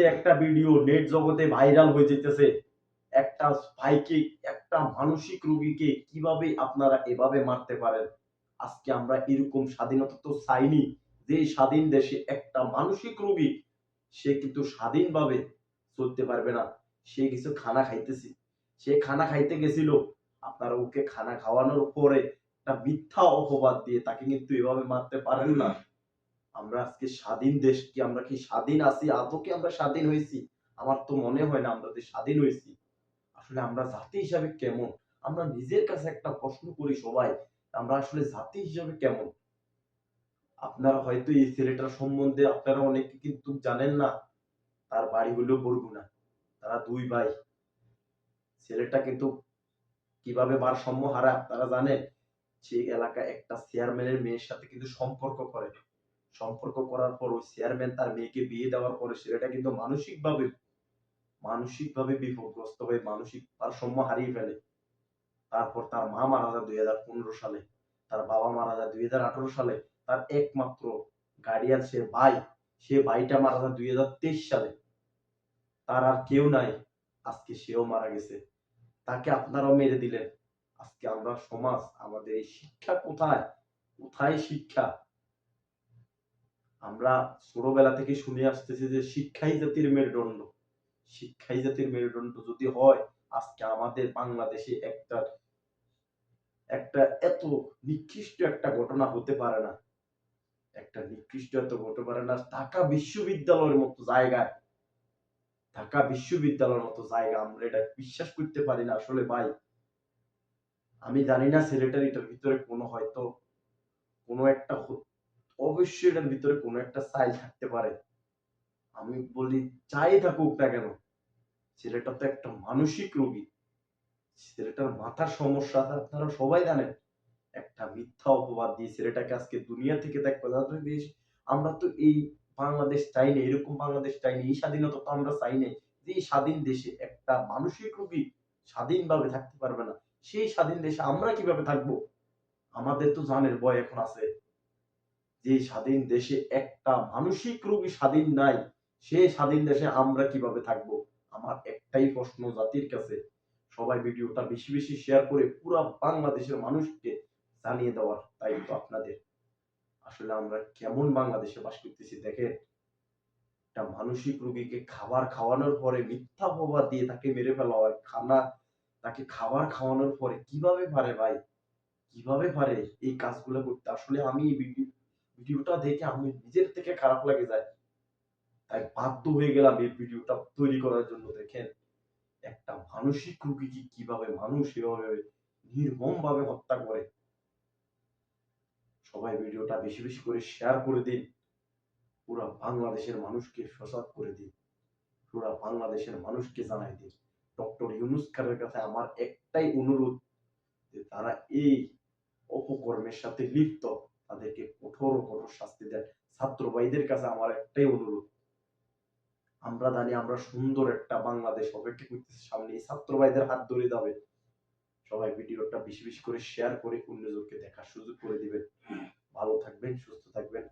মধ্যে একটা video net জগতে ভাইরাল হয়ে যেতেছে। একটা ভাইকে একটা মানসিক রোগীকে কীভাবে আপনারা এভাবে মারতে পারেন? আজকে আমরা এরকম স্বাধীনতা তো চাইনি যে স্বাধীন দেশে একটা মানসিক রোগী, সে কিন্তু স্বাধীনভাবে চলতে পারবে না। সে কিছু খানা খাইতেছি। সে খানা খাইতে গেছিল। আপনারা ওকে খানা খাওয়ানোর পরে একটা মিথ্যা অপবাদ দিয়ে তাকে কিন্তু এভাবে মারতে পারেন না। আমরা আজকে স্বাধীন দেশ কি? আমরা কি স্বাধীন আছি? আদৌ কি আমরা স্বাধীন হয়েছি? আমার তো মনে হয় না আমরা যে স্বাধীন হয়েছি। আসলে আমরা জাতি হিসাবে কেমন? আমরা নিজের কাছে একটা প্রশ্ন করি সবাই, আমরা আসলে জাতি হিসাবে কেমন? আপনারা হয়তো এই ছেলেটার সম্বন্ধে আপনারা অনেকে কিন্তু জানেন না, তার বাড়ি হলো বরগুনা। তারা দুই ভাই। ছেলেটা কিন্তু কীভাবে ভারসাম্য হারা তারা জানেন? সেই এলাকায় একটা চেয়ারম্যানের মেয়ের সাথে কিন্তু সম্পর্ক করে। সম্পর্ক করার পর ওই চেয়ারম্যান তার মেয়েকে বিয়ে দেওয়ার পরে ছেলেটা কিন্তু মানসিক ভাবে মানসিক ভাবে বিপদগ্রস্ত হয়ে মানসিক ভারসাম্য হারিয়ে ফেলে। তারপর তার মা মারা যায় দুই হাজার পনেরো সালে, তার বাবা মারা যায় দুই হাজার আঠারো সালে, তার একমাত্র গার্ডিয়ান সে ভাই, সে ভাইটা মারা যায় দুই হাজার তেইশ সালে। তার আর কেউ নাই, আজকে সেও মারা গেছে। তাকে আপনারাও মেরে দিলেন। আজকে আমরা সমাজ, আমাদের এই শিক্ষা কোথায়? কোথায় শিক্ষা? আমরা ছোটবেলা থেকে শুনে আসতেছি যে শিক্ষাই জাতির মেরুদণ্ড। শিক্ষাই জাতির মেরুদণ্ড যদি হয়, আজকে আমাদের বাংলাদেশে একটা একটা এত নিকৃষ্ট একটা ঘটনা হতে পারে না। একটা নিকৃষ্ট এত হতে পারে না। ঢাকা বিশ্ববিদ্যালয়ের মতো জায়গায় ঢাকা বিশ্ববিদ্যালয়ের মতো জায়গা আমরা এটা বিশ্বাস করতে পারি না আসলে ভাই। আমি জানি না এটার ভিতরে কোনো হয়তো কোনো একটা অবশ্যই এটার ভিতরে কোনো একটা চাই থাকতে পারে। আমি বলি চাই থাকুক না কেন ছেলেটা তো একটা মানসিক রোগী। ছেলেটার মাথার সমস্যা আছে আপনারা সবাই জানেন। একটা মিথ্যা অপবাদ দিয়ে ছেলেটাকে আজকে দুনিয়া থেকে ত্যাগ করে। বেশ, আমরা তো এই বাংলাদেশ চাই না এরকম বাংলাদেশ চাই না এই স্বাধীনতা তো আমরা চাই না। যে স্বাধীন দেশে একটা মানসিক রোগী স্বাধীনভাবে থাকতে পারবে না সেই স্বাধীন দেশে আমরা কীভাবে থাকব? আমাদের তো জানের ভয় এখন আছে। যে স্বাধীন দেশে একটা মানসিক রোগী স্বাধীন নাই, সে স্বাধীন দেশে আমরা কীভাবে থাকব? আমার একটাই প্রশ্ন জাতির কাছে। সবাই ভিডিওটা বেশি বেশি শেয়ার করে পুরো বাংলাদেশের মানুষকে জানিয়ে দেওয়ার দায়িত্ব আপনাদের। আসলে আমরা কেমন বাংলাদেশে বাস করতেছি, দেখেন। একটা মানসিক রোগীকে খাবার খাওয়ানোর পরে মিথ্যা অপবাদ দিয়ে তাকে মেরে ফেলা হয়, খানা, তাকে খাবার খাওয়ানোর পরে কীভাবে পারে ভাই? কীভাবে পারে এই কাজগুলো করতে? আসলে আমি এই ভিডিও ভিডিওটা দেখে আমি নিজের থেকে খারাপ লাগে যায়। তাই বাধ্য হয়ে গেলাম এই ভিডিওটা তৈরি করার জন্য, দেখেন। একটা মানসিক রোগীকে কীভাবে মানুষ এভাবে নির্মম ভাবে হত্যা করে। সবাই ভিডিওটা বেশি বেশি করে শেয়ার করে দিন। পুরো বাংলাদেশের মানুষকে সজাগ করে দিন। পুরো বাংলাদেশের মানুষকে জানাই দিন। ডক্টর ইউনুস খানের কাছে আমার একটাই অনুরোধ যে তারা এই অপকর্মের সাথে লিপ্ত, তাদেরকে কঠোর কঠোর শাস্তি দেন ছাত্র ভাইদের কাছে আমার একটাই অনুরোধ। আমরা জানি আমরা সুন্দর একটা বাংলাদেশ অপেক্ষা করতেছি সামনে। এই ছাত্র ভাইদের হাত ধরে যাবে। সবাই ভিডিওটা বেশি বেশি করে শেয়ার করে অন্যজনকে দেখার সুযোগ করে দিবেন। ভালো থাকবেন, সুস্থ থাকবেন।